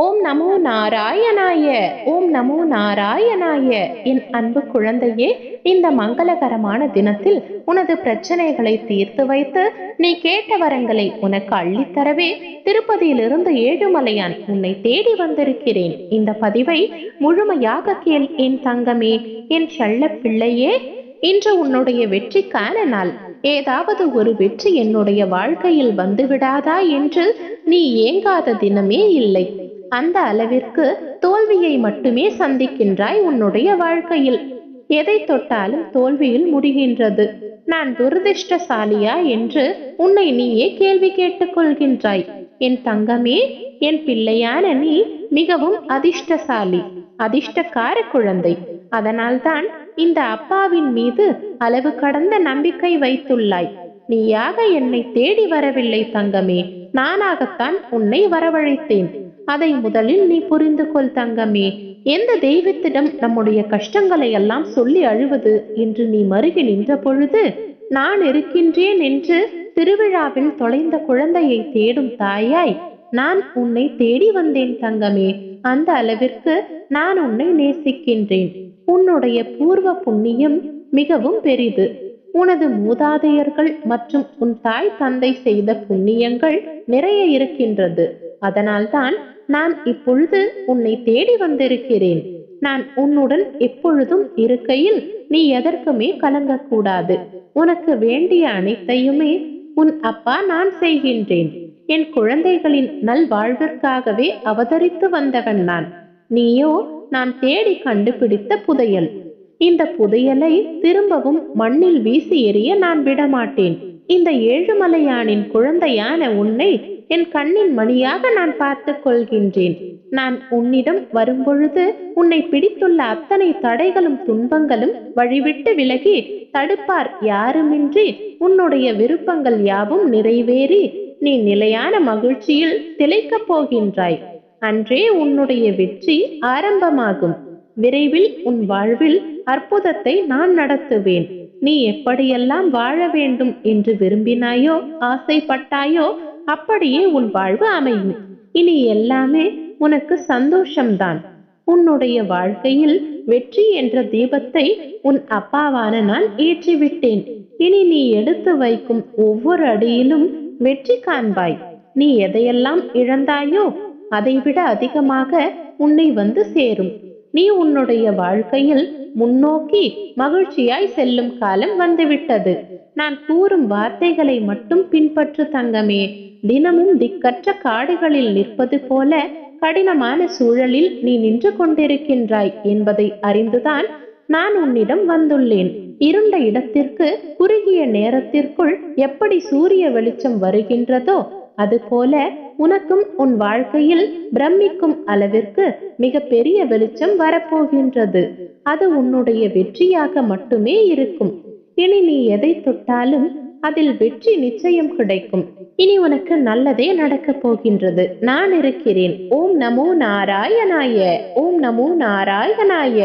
ஓம் நமோ நாராயணாய ஓம் நமோ நாராயணாய. என் அன்பு குழந்தையே இந்த மங்களகரமான தினத்தில் உனது பிரச்சனைகளை தீர்த்து வைத்து நீ கேட்ட வரங்களை உனக்கு அள்ளித்தரவே திருப்பதியிலிருந்து ஏழுமலையான் உன்னை தேடி வந்திருக்கிறேன். இந்த பதிவை முழுமையாக கேள் என் தங்கமே என் செல்ல பிள்ளையே இன்று உன்னுடைய வெற்றிக்கான நாள். ஏதாவது ஒரு வெற்றி என்னுடைய வாழ்க்கையில் வந்துவிடாதா என்று நீ ஏங்காத தினமே இல்லை. அந்த அளவிற்கு தோல்வியை மட்டுமே சந்திக்கின்றாய் உன்னுடைய வாழ்க்கையில். எதை தொட்டாலும் தோல்வியில் முடிகின்றது. நான் துரதிர்ஷ்டசாலியா என்று உன்னை நீயே கேள்வி கேட்டுக் கொள்கின்றாய் என் தங்கமே என் பிள்ளையான நீ மிகவும் அதிர்ஷ்டசாலி அதிர்ஷ்டக்கார குழந்தை. அதனால்தான் இந்த அப்பாவின் மீது அளவு கடந்த நம்பிக்கை வைத்துள்ளாய். நீயாக என்னை தேடி வரவில்லை தங்கமே. நானாகத்தான் உன்னை வரவழைத்தேன். அதை முதலில் நீ புரிந்து கொள் தங்கமே. எந்த தெய்வத்திடம் நம்முடைய கஷ்டங்களை எல்லாம் சொல்லி அழுவது என்று நீ மருகி நின்ற பொழுது நான் இருக்கின்றேன் என்று திருவிழாவில் தொலைந்த குழந்தையை தேடும் தாயாய் நான் உன்னை தேடி வந்தேன் தங்கமே. அந்த அளவிற்கு நான் உன்னை நேசிக்கின்றேன். உன்னுடைய பூர்வ புண்ணியம் மிகவும் பெரிது. உனது மூதாதையர்கள் மற்றும் உன் தாய் தந்தை செய்த புண்ணியங்கள் நிறைய இருக்கின்றது. அதனால்தான் நான் இப்பொழுது உன்னை தேடி வந்திருக்கிறேன். நான் உன்னுடன் எப்பொழுதும் இருக்கையில் நீ எதற்குமே கலங்கக்கூடாது. உனக்கு வேண்டிய அனைத்தையுமே உன் அப்பா நான் செய்கின்றேன். என் குழந்தைகளின் நல்வாழ்விற்காகவே அவதரித்து வந்தவன் நான். நீயோ நான் தேடி கண்டுபிடித்த புதையல். இந்த புதையலை திரும்பவும் மண்ணில் வீசி எறிய நான் விடமாட்டேன். இந்த ஏழுமலையானின் குழந்தையான உன்னை என் கண்ணின் மணியாக நான் பார்த்து கொள்கின்றேன். நான் உன்னிடம் வரும்பொழுது உன்னை பிடித்துள்ள அத்தனை தடைகளும் துன்பங்களும் வழிவிட்டு விலகி தடுப்பார் யாருமின்றி உன்னுடைய விருப்பங்கள் யாவும் நிறைவேறி நீ நிலையான மகிழ்ச்சியில் திளைக்கப் போகின்றாய். அன்றே உன்னுடைய வெற்றி ஆரம்பமாகும். விரைவில் உன் வாழ்வில் அற்புதத்தை நான் நடத்துவேன். நீ எப்படியெல்லாம் வாழ வேண்டும் என்று விரும்பினாயோ ஆசைப்பட்டாயோ அப்படியே உன் வாழ்வு அமையும். இனி எல்லாமே உனக்கு சந்தோஷம்தான். உன்னுடைய வாழ்க்கையில் வெற்றி என்ற தீபத்தை உன் அப்பாவான நான் ஏற்றிவிட்டேன். இனி நீ எடுத்து வைக்கும் ஒவ்வொரு அடியிலும் வெற்றி காண்பாய். நீ எதையெல்லாம் இழந்தாயோ அதைவிட அதிகமாக உன்னை வந்து சேரும். நீ உன்னுடைய வாழ்க்கையில் முன்னோக்கி மகிழ்ச்சியாய் செல்லும் காலம் வந்துவிட்டது. நான் கூறும் வார்த்தைகளை மட்டும் பின்பற்று தங்கமே. தினமும் திக்கற்ற காடுகளில் நிற்பது போல கடினமான சூழலில் நீ நின்று கொண்டிருக்கின்றாய் என்பதை அறிந்துதான் நான் உன்னிடம் வந்துள்ளேன். இருண்ட இடத்திற்கு குறுகிய நேரத்திற்குள் எப்படி சூரிய வெளிச்சம் வருகின்றதோ அதுபோல உனக்கும் உன் வாழ்க்கையில் பிரமிக்கும் அளவிற்கு மிக பெரிய வெளிச்சம் வரப்போகின்றது. அது உன்னுடைய வெற்றியாக மட்டுமே இருக்கும். இனி நீ எதை தொட்டாலும் அதில் வெற்றி நிச்சயம் கிடைக்கும். இனி உனக்கு நல்லதே நடக்கப் போகின்றது. நான் இருக்கிறேன். ஓம் நமோ நாராயணாய. ஓம் நமோ நாராயணாய.